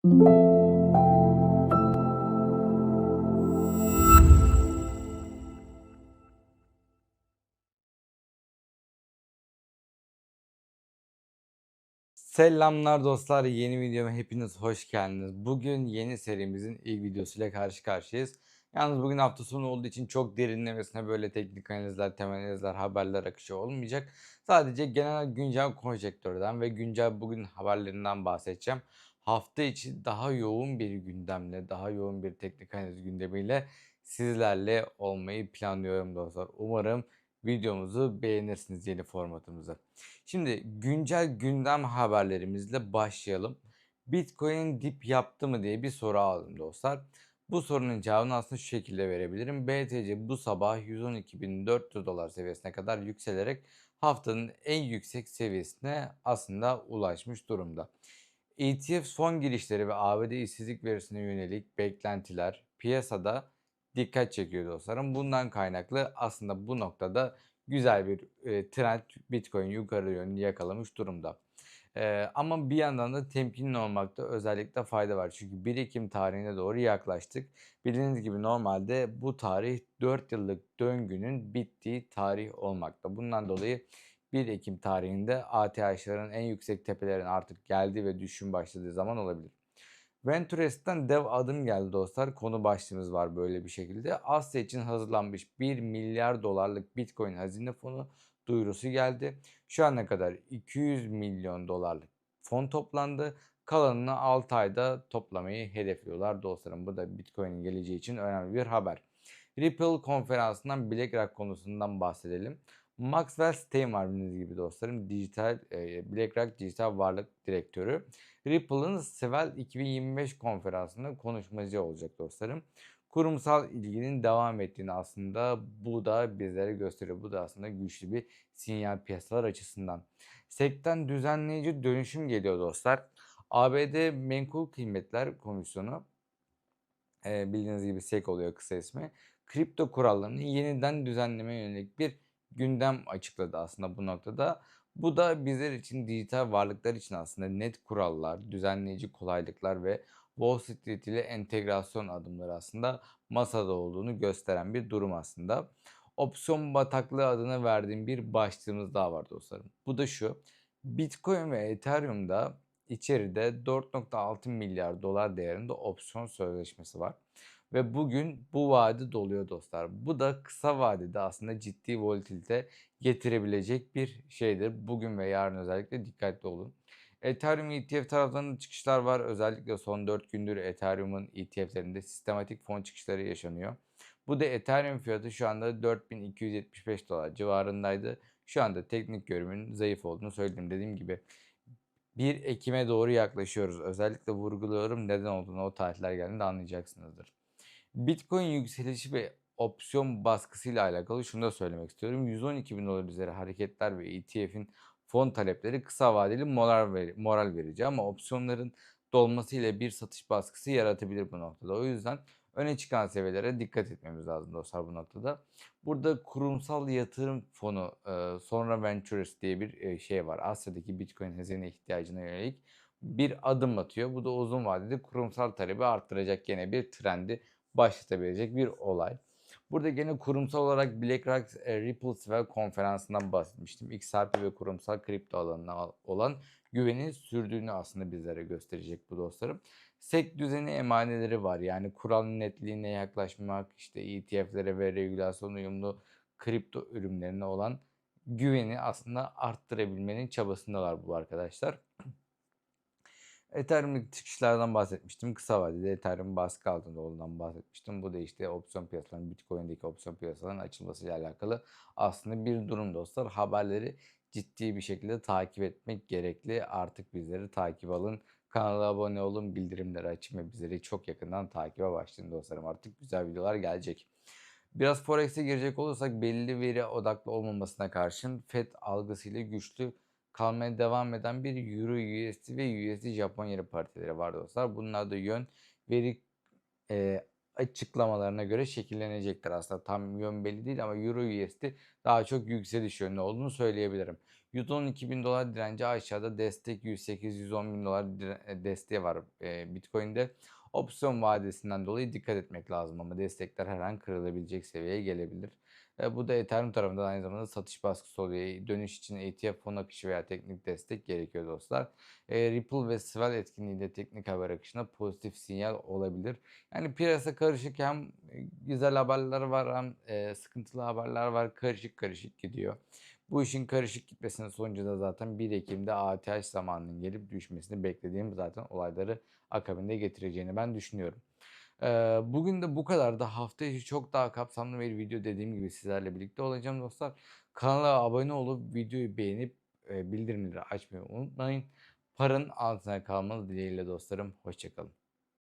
Selamlar dostlar, yeni videoma hepiniz hoş geldiniz. Bugün yeni serimizin ilk videosuyla karşı karşıyayız. Yalnız bugün hafta sonu olduğu için çok derinlemesine böyle teknik analizler, temel analizler, haberler akışı olmayacak. Sadece genel güncel konjektörden ve güncel bugün haberlerinden bahsedeceğim. Hafta içi daha yoğun bir gündemle, daha yoğun bir teknik analiz gündemiyle sizlerle olmayı planlıyorum dostlar. Umarım videomuzu beğenirsiniz yeni formatımızı. Şimdi güncel gündem haberlerimizle başlayalım. Bitcoin dip yaptı mı diye bir soru aldım dostlar. Bu sorunun cevabını aslında şu şekilde verebilirim. BTC bu sabah 112.400 dolar seviyesine kadar yükselerek haftanın en yüksek seviyesine aslında ulaşmış durumda. ETF son girişleri ve ABD işsizlik verisine yönelik beklentiler piyasada dikkat çekiyor dostlarım. Bundan kaynaklı aslında bu noktada güzel bir e, trend Bitcoin yukarı yönlü yakalamış durumda. E, ama bir yandan da temkinli olmakta özellikle fayda var. Çünkü 1 Ekim tarihine doğru yaklaştık. Bildiğiniz gibi normalde bu tarih 4 yıllık döngünün bittiği tarih olmakta. Bundan dolayı 1 Ekim tarihinde ATH'ların en yüksek tepelerin artık geldiği ve düşün başladığı zaman olabilir. Ventures'ten dev adım geldi dostlar. Konu başlığımız var böyle bir şekilde. Asya için hazırlanmış 1 milyar dolarlık Bitcoin hazine fonu duyurusu geldi. Şu ana kadar 200 milyon dolarlık fon toplandı. Kalanını 6 ayda toplamayı hedefliyorlar dostlarım. Bu da Bitcoin'in geleceği için önemli bir haber. Ripple konferansından BlackRock konusundan bahsedelim. Maxwell Stein var bildiğiniz gibi dostlarım. Dijital e, BlackRock Dijital Varlık Direktörü. Ripple'ın Svel 2025 konferansında konuşmacı olacak dostlarım. Kurumsal ilginin devam ettiğini aslında bu da bizlere gösteriyor. Bu da aslında güçlü bir sinyal piyasalar açısından. Sekten düzenleyici dönüşüm geliyor dostlar. ABD Menkul Kıymetler Komisyonu e, bildiğiniz gibi SEC oluyor kısa ismi. Kripto kurallarını yeniden düzenlemeye yönelik bir gündem açıkladı aslında bu noktada. Bu da bizler için dijital varlıklar için aslında net kurallar, düzenleyici kolaylıklar ve Wall Street ile entegrasyon adımları aslında masada olduğunu gösteren bir durum aslında. Opsiyon bataklığı adını verdiğim bir başlığımız daha var dostlarım. Bu da şu. Bitcoin ve Ethereum'da içeride 4.6 milyar dolar değerinde opsiyon sözleşmesi var. Ve bugün bu vade doluyor dostlar. Bu da kısa vadede aslında ciddi volatilite getirebilecek bir şeydir. Bugün ve yarın özellikle dikkatli olun. Ethereum ETF taraflarında çıkışlar var. Özellikle son 4 gündür Ethereum'un ETF'lerinde sistematik fon çıkışları yaşanıyor. Bu da Ethereum fiyatı şu anda 4275 dolar civarındaydı. Şu anda teknik görümün zayıf olduğunu söyledim dediğim gibi. 1 Ekim'e doğru yaklaşıyoruz. Özellikle vurguluyorum neden olduğunu o tarihler geldiğinde anlayacaksınızdır. Bitcoin yükselişi ve opsiyon baskısıyla alakalı şunu da söylemek istiyorum. 112 bin dolar üzeri hareketler ve ETF'in fon talepleri kısa vadeli moral, ver moral verici ama opsiyonların dolmasıyla bir satış baskısı yaratabilir bu noktada. O yüzden öne çıkan seviyelere dikkat etmemiz lazım dostlar bu noktada. Burada kurumsal yatırım fonu sonra Ventures diye bir şey var. Asya'daki Bitcoin hazine ihtiyacına yönelik bir adım atıyor. Bu da uzun vadede kurumsal talebi arttıracak yine bir trendi başlatabilecek bir olay. Burada gene kurumsal olarak BlackRock e, Ripple Swell konferansından bahsetmiştim. XRP ve kurumsal kripto alanına olan güveni sürdüğünü aslında bizlere gösterecek bu dostlarım. SEC düzeni emaneleri var. Yani kural netliğine yaklaşmak, işte ETF'lere ve regülasyon uyumlu kripto ürünlerine olan güveni aslında arttırabilmenin çabasındalar bu arkadaşlar. Ethereum'daki çıkışlardan bahsetmiştim. Kısa vadede Ethereum baskı altında olduğundan bahsetmiştim. Bu da işte opsiyon piyasalarının, Bitcoin'deki opsiyon piyasalarının açılmasıyla alakalı aslında bir durum dostlar. Haberleri ciddi bir şekilde takip etmek gerekli. Artık bizleri takip alın. Kanala abone olun, bildirimleri açın ve bizleri çok yakından takibe başlayın dostlarım. Artık güzel videolar gelecek. Biraz Forex'e girecek olursak belli veri odaklı olmamasına karşın FED algısıyla güçlü kalmaya devam eden bir Euro USD ve USD Japon yeri partileri var dostlar. Bunlar da yön veri e, açıklamalarına göre şekillenecektir aslında. Tam yön belli değil ama Euro USD daha çok yükseliş yönlü olduğunu söyleyebilirim. 112.000 dolar direnci aşağıda destek 108-110 bin dolar e, desteği var e, Bitcoin'de. Opsiyon vadesinden dolayı dikkat etmek lazım ama destekler her an kırılabilecek seviyeye gelebilir. E, bu da Ethereum tarafında aynı zamanda satış baskısı oluyor. Dönüş için ETF fon akışı veya teknik destek gerekiyor dostlar. E, Ripple ve Swell etkinliği de teknik haber akışına pozitif sinyal olabilir. Yani piyasa karışık hem e, güzel haberler var hem e, sıkıntılı haberler var. Karışık karışık gidiyor. Bu işin karışık gitmesinin sonucu da zaten 1 Ekim'de ATH zamanının gelip düşmesini beklediğim zaten olayları akabinde getireceğini ben düşünüyorum. Bugün de bu kadar da hafta içi çok daha kapsamlı bir video dediğim gibi sizlerle birlikte olacağım dostlar. Kanala abone olup videoyu beğenip bildirimleri açmayı unutmayın. Paranın altına kalmanız dileğiyle dostlarım. Hoşçakalın.